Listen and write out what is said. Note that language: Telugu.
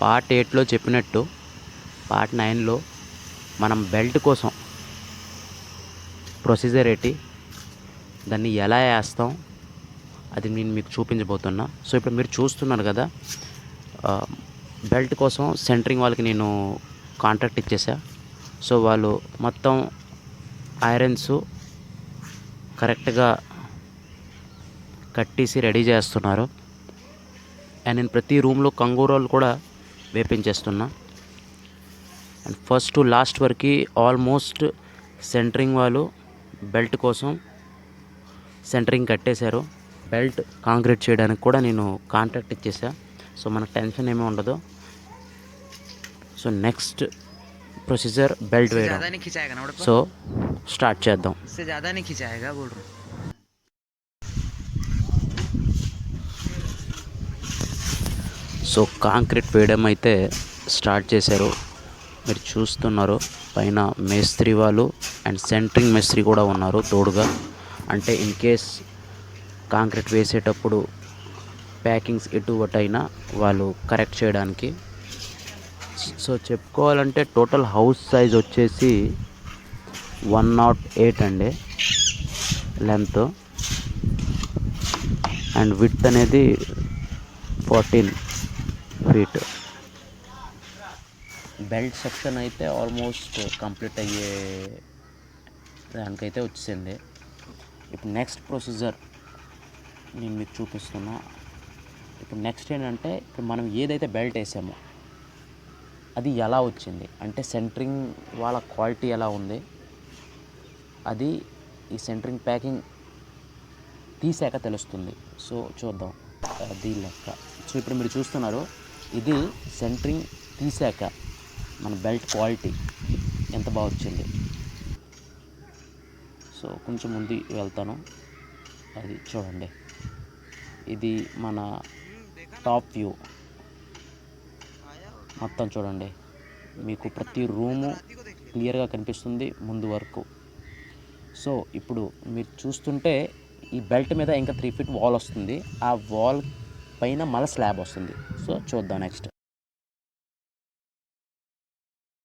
పార్ట్ ఎయిట్లో చెప్పినట్టు పార్ట్ నైన్లో మనం బెల్ట్ కోసం ప్రొసీజర్ ఏంటి దాన్ని ఎలా వేస్తాం అది నేను మీకు చూపించబోతున్నా. సో ఇప్పుడు మీరు చూస్తున్నారు కదా బెల్ట్ కోసం సెంటరింగ్ వాళ్ళకి నేను కాంట్రాక్ట్ ఇచ్చేసా. సో వాళ్ళు మొత్తం ఐరన్స్ కరెక్ట్గా కట్టేసి రెడీ చేస్తున్నారు. అండ్ నేను ప్రతి రూమ్లో కంగూరాలు కూడా వేపించేస్తున్నా. అండ్ ఫస్ట్ టు లాస్ట్ వరకు ఆల్మోస్ట్ సెంటరింగ్ వాళ్ళు బెల్ట్ కోసం సెంటరింగ్ కట్టేశారు. బెల్ట్ కాంక్రీట్ చేయడానికి కూడా నేను కాంట్రాక్ట్ ఇచ్చేసా. సో మనకు టెన్షన్ ఏమీ ఉండదు. సో నెక్స్ట్ ప్రొసీజర్ బెల్ట్ వేయడం. సో స్టార్ట్ చేద్దాం. సో కాంక్రీట్ వేయడం అయితే స్టార్ట్ చేశారు. మీరు చూస్తున్నారు పైన మేస్త్రి వాళ్ళు అండ్ సెంట్రింగ్ మేస్త్రి కూడా ఉన్నారు తోడుగా. అంటే ఇన్ కేస్ కాంక్రీట్ వేసేటప్పుడు ప్యాకింగ్స్ ఎటువటైనా వాళ్ళు కరెక్ట్ చేయడానికి. సో చెప్పుకోవాలంటే టోటల్ హౌస్ సైజ్ వచ్చేసి వన్ నాట్ ఎయిట్ అండి లెంత్. అండ్ విత్ అనేది ఫార్టీన్. ఫీట్ బెల్ట్ సెక్షన్ అయితే ఆల్మోస్ట్ కంప్లీట్ అయ్యే దానికైతే వచ్చింది ఇప్పుడు నెక్స్ట్ ప్రొసీజర్ నేను మీకు చూపిస్తున్నా. ఇప్పుడు నెక్స్ట్ ఏంటంటే ఇప్పుడు మనం ఏదైతే బెల్ట్ వేసామో అది ఎలా వచ్చింది? అంటే సెంటరింగ్ వాళ్ళ క్వాలిటీ ఎలా ఉంది? అది ఈ సెంటరింగ్ ప్యాకింగ్ తీసాక తెలుస్తుంది. సో చూద్దాం. దీని లెక్క. సో ఇప్పుడు మీరు చూస్తున్నారు ఇది సెంటరింగ్ తీసాక మన బెల్ట్ క్వాలిటీ ఎంత బాగా వచ్చింది. సో కొంచెం ముందు వెళ్తాను. అది చూడండి. ఇది మన టాప్ వ్యూ. మొత్తం చూడండి. మీకు ప్రతి రూము క్లియర్గా కనిపిస్తుంది ముందు వరకు. సో ఇప్పుడు మీరు చూస్తుంటే ఈ బెల్ట్ మీద ఇంకా త్రీ ఫీట్ వాల్ వస్తుంది. ఆ వాల్ పైన మళ్ళీ స్లాబ్ వస్తుంది. సో చూద్దాం నెక్స్ట్